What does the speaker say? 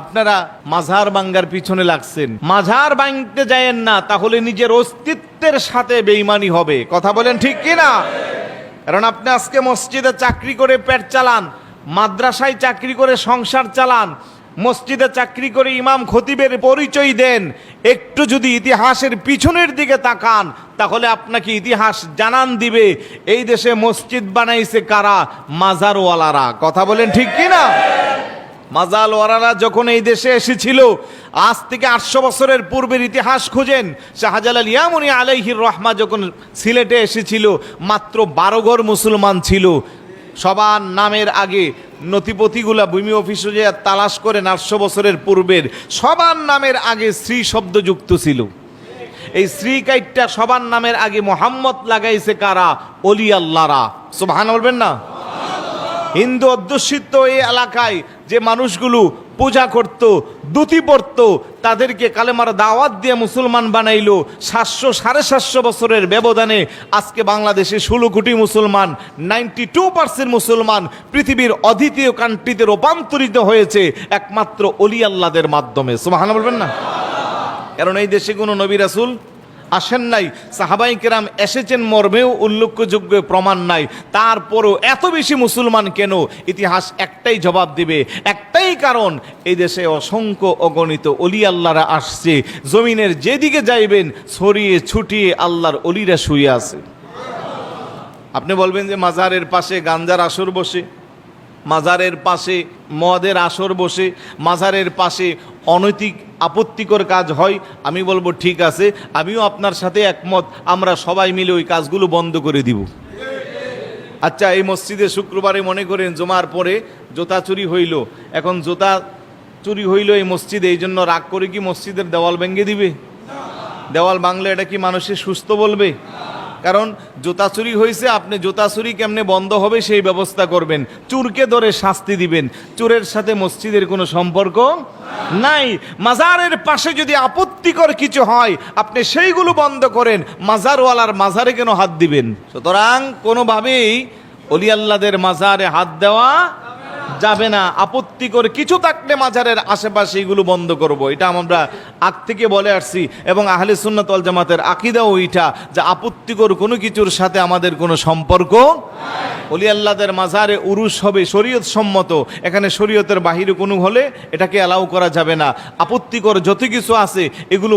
আপনারা মাঝার বাঙ্গার পিছনে লাগছেন। মাঝার ভাঙতে যায়েন না, তাহলে নিজের অস্তিত্বের সাথে বেইমানি হবে। কথা বলেন ঠিক কি না কারণ আপনি আজকে মসজিদে চাকরি করে পেট চালান, মাদ্রাসায় চাকরি করে সংসার চালান, মসজিদে চাকরি করে ইমাম খতিবের পরিচয় দেন, একটু যদি ইতিহাসের পিছনের দিকে তাকান, তাহলে আপনাকে ইতিহাস জানান দিবে, এই দেশে মসজিদ বানাইছে কারা? মাজারওয়ালারা। কথা বলেন ঠিক কি না মাজাল ওয়ারারা যখন এই দেশে এসেছিল, আজ থেকে আটশো বছরের পূর্বের ইতিহাস খুঁজেন, শাহজালাল ইয়ামুনি আলাইহির রহমা যখন সিলেটে এসেছিল, মাত্র বারো ঘর মুসলমান ছিল। সবার নামের আগে নথিপথিগুলা ভূমি অফিসে যে তালাশ করেন আটশো বছরের পূর্বের। সবার নামের আগে শ্রী শব্দ যুক্ত ছিল। এই শ্রী কাইটটা সবার নামের আগে মোহাম্মদ লাগাইছে কারা? অলি আল্লাহরা। সুবহান বলবেন না? হিন্দু অধ্যুষিত এই এলাকায় যে মানুষগুলো পূজা করত, দুতি পড়ত তাদেরকে কালেমার দাওয়াত দিয়ে মুসলমান বানাইল। সাতশো সাড়ে সাতশো বছরের ব্যবধানে আজকে বাংলাদেশে ষোলো কোটি মুসলমান, নাইনটি টু পার্সেন্ট মুসলমান পৃথিবীর অদ্বিতীয় কান্ট্রিতে রূপান্তরিত হয়েছে একমাত্র অলি আল্লাদের মাধ্যমে। সুমাহান বলবেন না? কারণ এই দেশে কোনো নবী রাসুল আসেন নাই। সাহাবাই কেরাম এসেছেন, মর্মেও উল্লেখযোগ্য প্রমাণ নাই। তারপরও এত বেশি মুসলমান কেন? ইতিহাস একটাই জবাব দিবে। একটাই কারণ, এই দেশে অসংখ্য অগণিত অলি আল্লাহরা আসছে। জমিনের যেদিকে যাইবেন, ছড়িয়ে ছুটিয়ে আল্লাহর অলিরা শুয়ে আছে। আপনি বলবেন যে মাজারের পাশে গাঞ্জার আসর বসে, মাজারের পাশে মদের আসর বসে, মাজারের পাশে অনৈতিক, আপত্তিকর কাজ হয়, আমি বলব ঠিক আছে, আমিও আপনার সাথে একমত, আমরা সবাই মিলে ওই কাজগুলো বন্ধ করে দিব। আচ্ছা এই মসজিদে শুক্রবারে মনে করেন জমার পরে জোতা চুরি হইল, এখন জোতা চুরি হইল এই মসজিদে, এই জন্য রাগ করে কি মসজিদের দেওয়াল ভেঙে দিবে? দেওয়াল বাংলা এটা কি মানুষের সুস্থ বলবে? কারণ জুতা চুরি হয়েছে, আপনি জুতা চুরি কেমনে বন্ধ হবে সেই ব্যবস্থা করবেন। চুরকে ধরে শাস্তি দিবেন। চুরের সাথে মসজিদের কোনো সম্পর্ক নাই। মাজারের পাশে যদি আপত্তিকর কিছু হয়, আপনি সেইগুলো বন্ধ করেন। মাজারওয়ালার মাজারে কেন হাত দিবেন? সুতরাং কোনোভাবেই অলি আল্লাদের মাজারে হাত দেওয়া যাবে না আপত্তিকর কিছু থাকলে মাজারের আশেপাশে এগুলো বন্ধ করব। এটা আমরা আগ থেকে বলে আসছি। এবং আহলে সুন্নাত ওয়াল জামাতের আকিদাও ওইটা যে আপত্তিকর কোনো কিছুর সাথে আমাদের কোনো সম্পর্ক অলি আল্লাদের মাজারে উরুস হবে, শরীয়ত সম্মত। এখানে শরীয়তের বাহিরে কোনো হলে এটাকে অ্যালাউ করা যাবে না। আপত্তিকর যত কিছু আছে, এগুলো